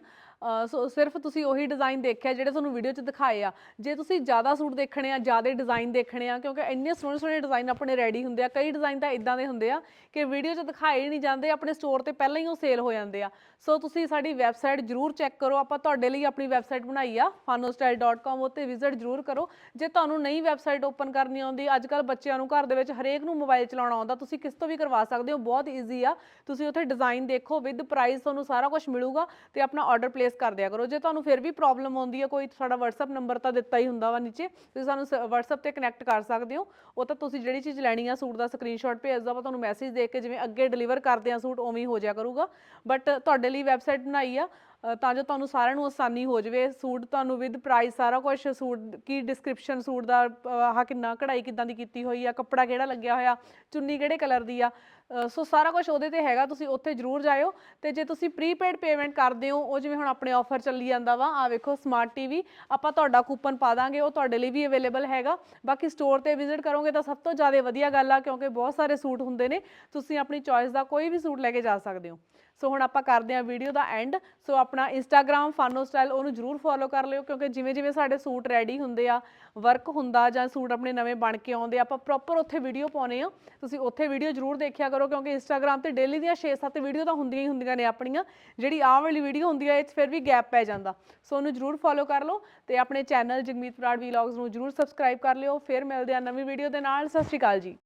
ਸੋ ਸਿਰਫ ਤੁਸੀਂ ਉਹੀ ਡਿਜ਼ਾਈਨ ਦੇਖਿਆ ਜਿਹੜੇ ਤੁਹਾਨੂੰ ਵੀਡੀਓ 'ਚ ਦਿਖਾਏ ਆ। ਜੇ ਤੁਸੀਂ ਜ਼ਿਆਦਾ ਸੂਟ ਦੇਖਣੇ ਆ, ਜ਼ਿਆਦਾ ਡਿਜ਼ਾਈਨ ਦੇਖਣੇ ਆ, ਕਿਉਂਕਿ ਇੰਨੇ ਸੋਹਣੇ ਸੋਹਣੇ ਡਿਜ਼ਾਈਨ ਆਪਣੇ ਰੈਡੀ ਹੁੰਦੇ ਆ, ਕਈ ਡਿਜ਼ਾਈਨ ਤਾਂ ਇਦਾਂ ਦੇ ਹੁੰਦੇ ਆ ਕਿ ਵੀਡੀਓ 'ਚ ਦਿਖਾਏ ਹੀ ਨਹੀਂ ਜਾਂਦੇ, ਆਪਣੇ ਸਟੋਰ ਤੇ ਪਹਿਲਾਂ ਹੀ ਉਹ ਸੇਲ ਹੋ ਜਾਂਦੇ ਆ। ਸੋ ਤੁਸੀਂ ਸਾਡੀ ਵੈਬਸਾਈਟ ਜਰੂਰ ਚੈੱਕ ਕਰੋ, ਆਪਾਂ ਤੁਹਾਡੇ ਲਈ ਆਪਣੀ ਵੈਬਸਾਈਟ ਬਣਾਈ ਆ fanostyle.com ਉੱਤੇ ਵਿਜ਼ਿਟ ਜਰੂਰ ਕਰੋ। ਜੇ ਤੁਹਾਨੂੰ ਨਹੀਂ ਵੈਬਸਾਈਟ ਓਪਨ ਕਰਨੀ ਆਉਂਦੀ ਅੱਜ ਕੱਲ ਬੱਚਿਆਂ ਨੂੰ ਘਰ ਦੇ ਵਿੱਚ ਹਰੇਕ ਨੂੰ ਮੋਬਾਈਲ ਚਲਾਉਣਾ ਆਉਂਦਾ, ਤੁਸੀਂ ਕਿਸ ਤੋਂ ਵੀ ਕਰਵਾ ਸਕਦੇ ਹੋ, ਬਹੁਤ ਈਜ਼ੀ ਆ। ਤੁਸੀਂ ਉੱਥੇ ਡਿਜ਼ਾਈਨ ਦੇਖੋ ਵਿਦ ਪ੍ਰਾਈਸ ਤੁਹਾਨੂੰ ਸਾਰਾ ਕੁਝ ਮਿਲੂਗਾ ਤੇ ਆਪਣਾ ਆਰਡਰ ਪਲੇਸ ਕਰ ਦਿਆ ਕਰੋ। ਜੇ ਤੁਹਾਨੂੰ ਫਿਰ ਵੀ ਪ੍ਰੋਬਲਮ ਆਉਂਦੀ ਹੈ, ਕੋਈ ਸਾਡਾ WhatsApp ਨੰਬਰ ਤਾਂ ਦਿੱਤਾ ਹੀ ਹੁੰਦਾ ਵਾ ਨੀਚੇ। ਤੁਸੀਂ ਸਾਨੂੰ WhatsApp ਤੇ ਕਨੈਕਟ ਕਰ ਸਕਦੇ ਹੋ। ਉਹ ਤਾਂ ਤੁਸੀਂ ਜਿਹੜੀ ਚੀਜ਼ ਲੈਣੀ ਆ, ਸੂਟ ਦਾ ਸਕਰੀਨਸ਼ਾਟ ਭੇਜ ਦਿਓ ਆਪਾਂ ਤੁਹਾਨੂੰ ਮੈਸੇਜ ਦੇ ਕੇ ਜਿਵੇਂ ਅੱਗੇ ਡਿਲੀਵਰ ਕਰਦੇ ਆ ਸੂਟ, ਉਵੇਂ ਹੀ ਹੋ ਜਾਇਆ ਕਰੂਗਾ। ਬਟ ਤੁਹਾਡੇ ਲਈ ਵੈਬਸਾਈਟ ਬਣਾਈ ਆ। ਤਾਂ ਜੋ ਤੁਹਾਨੂੰ ਸਾਰਿਆਂ ਨੂੰ ਆਸਾਨੀ ਹੋ ਜਾਵੇ, ਸੂਟ ਤੁਹਾਨੂੰ ਵਿਦ ਪ੍ਰਾਈਸ ਸਾਰਾ ਕੁਝ ਸੂਟ ਕੀ ਡਿਸਕ੍ਰਿਪਸ਼ਨ ਸੂਟ ਦਾ ਆਹ ਕਿੰਨਾ, ਕਢਾਈ ਕਿੱਦਾਂ ਦੀ ਕੀਤੀ ਹੋਈ ਆ, ਕੱਪੜਾ ਕਿਹੜਾ ਲੱਗਿਆ ਹੋਇਆ, ਚੁੰਨੀ ਕਿਹੜੇ ਕਲਰ ਦੀ ਆ ਸੋ ਸਾਰਾ ਕੁਝ ਉਹਦੇ ਤੇ ਹੈਗਾ, ਤੁਸੀਂ ਉੱਥੇ ਜਰੂਰ ਜਾਇਓ ਤੇ ਜੇ ਤੁਸੀਂ ਪ੍ਰੀਪੇਡ ਪੇਮੈਂਟ ਕਰਦੇ ਹੋ, ਉਹ ਜਿਵੇਂ ਹੁਣ ਆਪਣੇ ਆਫਰ ਚੱਲੀ ਜਾਂਦਾ ਵਾ ਆ ਵੇਖੋ ਸਮਾਰਟ ਟੀਵੀ ਆਪਾਂ ਤੁਹਾਡਾ ਕੂਪਨ ਪਾ ਦਾਂਗੇ, ਉਹ ਤੁਹਾਡੇ ਲਈ ਵੀ ਅਵੇਲੇਬਲ ਹੈਗਾ, ਬਾਕੀ ਸਟੋਰ ਤੇ ਵਿਜ਼ਿਟ ਕਰੋਗੇ ਤਾਂ ਸਭ ਤੋਂ ਜ਼ਿਆਦਾ ਵਧੀਆ ਗੱਲ ਆ, ਕਿਉਂਕਿ ਬਹੁਤ ਸਾਰੇ ਸੂਟ ਹੁੰਦੇ ਨੇ, ਤੁਸੀਂ ਆਪਣੀ ਚੋਇਸ ਦਾ ਕੋਈ ਵੀ ਸੂਟ ਲੈ ਕੇ ਜਾ ਸਕਦੇ ਹੋ। ਸੋ ਹੁਣ ਆਪਾਂ ਕਰਦੇ ਹਾਂ ਵੀਡੀਓ ਦਾ ਐਂਡ ਸੋ ਆਪਣਾ ਇੰਸਟਾਗ੍ਰam ਫਾਨੋ ਸਟਾਈਲ ਉਹਨੂੰ ਜਰੂਰ ਫੋਲੋ ਕਰ ਲਿਓ ਕਿਉਂਕਿ ਜਿਵੇਂ ਜਿਵੇਂ ਸਾਡੇ ਸੂਟ ਰੈਡੀ ਹੁੰਦੇ ਆ ਵਰਕ ਹੁੰਦਾ ਜਾਂ ਸੂਟ ਆਪਣੇ ਨਵੇਂ ਬਣ ਕੇ ਆਉਂਦੇ ਆ ਆਪਾਂ ਪ੍ਰੋਪਰ ਉੱਥੇ ਵੀਡੀਓ ਪਾਉਨੇ ਆ। ਤੁਸੀਂ ਉੱਥੇ ਵੀਡੀਓ ਜਰੂਰ ਦੇਖਿਆ ਕਰੋ ਕਿਉਂਕਿ ਇੰਸਟਾਗ੍ਰam ਤੇ ਡੇਲੀ ਦੀਆਂ 6-7 ਵੀਡੀਓ ਤਾਂ ਹੁੰਦੀਆਂ ਹੀ ਹੁੰਦੀਆਂ ਨੇ ਆਪਣੀਆਂ। ਜਿਹੜੀ ਆਹ ਵਾਲੀ ਵੀਡੀਓ ਹੁੰਦੀ ਹੈ ਇਹ 'ਚ ਫਿਰ ਵੀ ਗੈਪ ਪੈ ਜਾਂਦਾ। ਸੋ ਉਹਨੂੰ ਜਰੂਰ ਫੋਲੋ ਕਰ ਲਓ ਤੇ ਆਪਣੇ ਚੈਨਲ ਜਗਮੀਤ ਬਰਾੜ ਵਲੌਗਸ ਨੂੰ ਜਰੂਰ ਸਬਸਕ੍ਰਾਈਬ ਕਰ ਲਿਓ। ਫਿਰ ਮਿਲਦੇ ਆ ਨਵੀਂ ਵੀਡੀਓ ਦੇ ਨਾਲ। ਸਤਿ ਸ਼੍ਰੀ ਅਕਾਲ ਜੀ।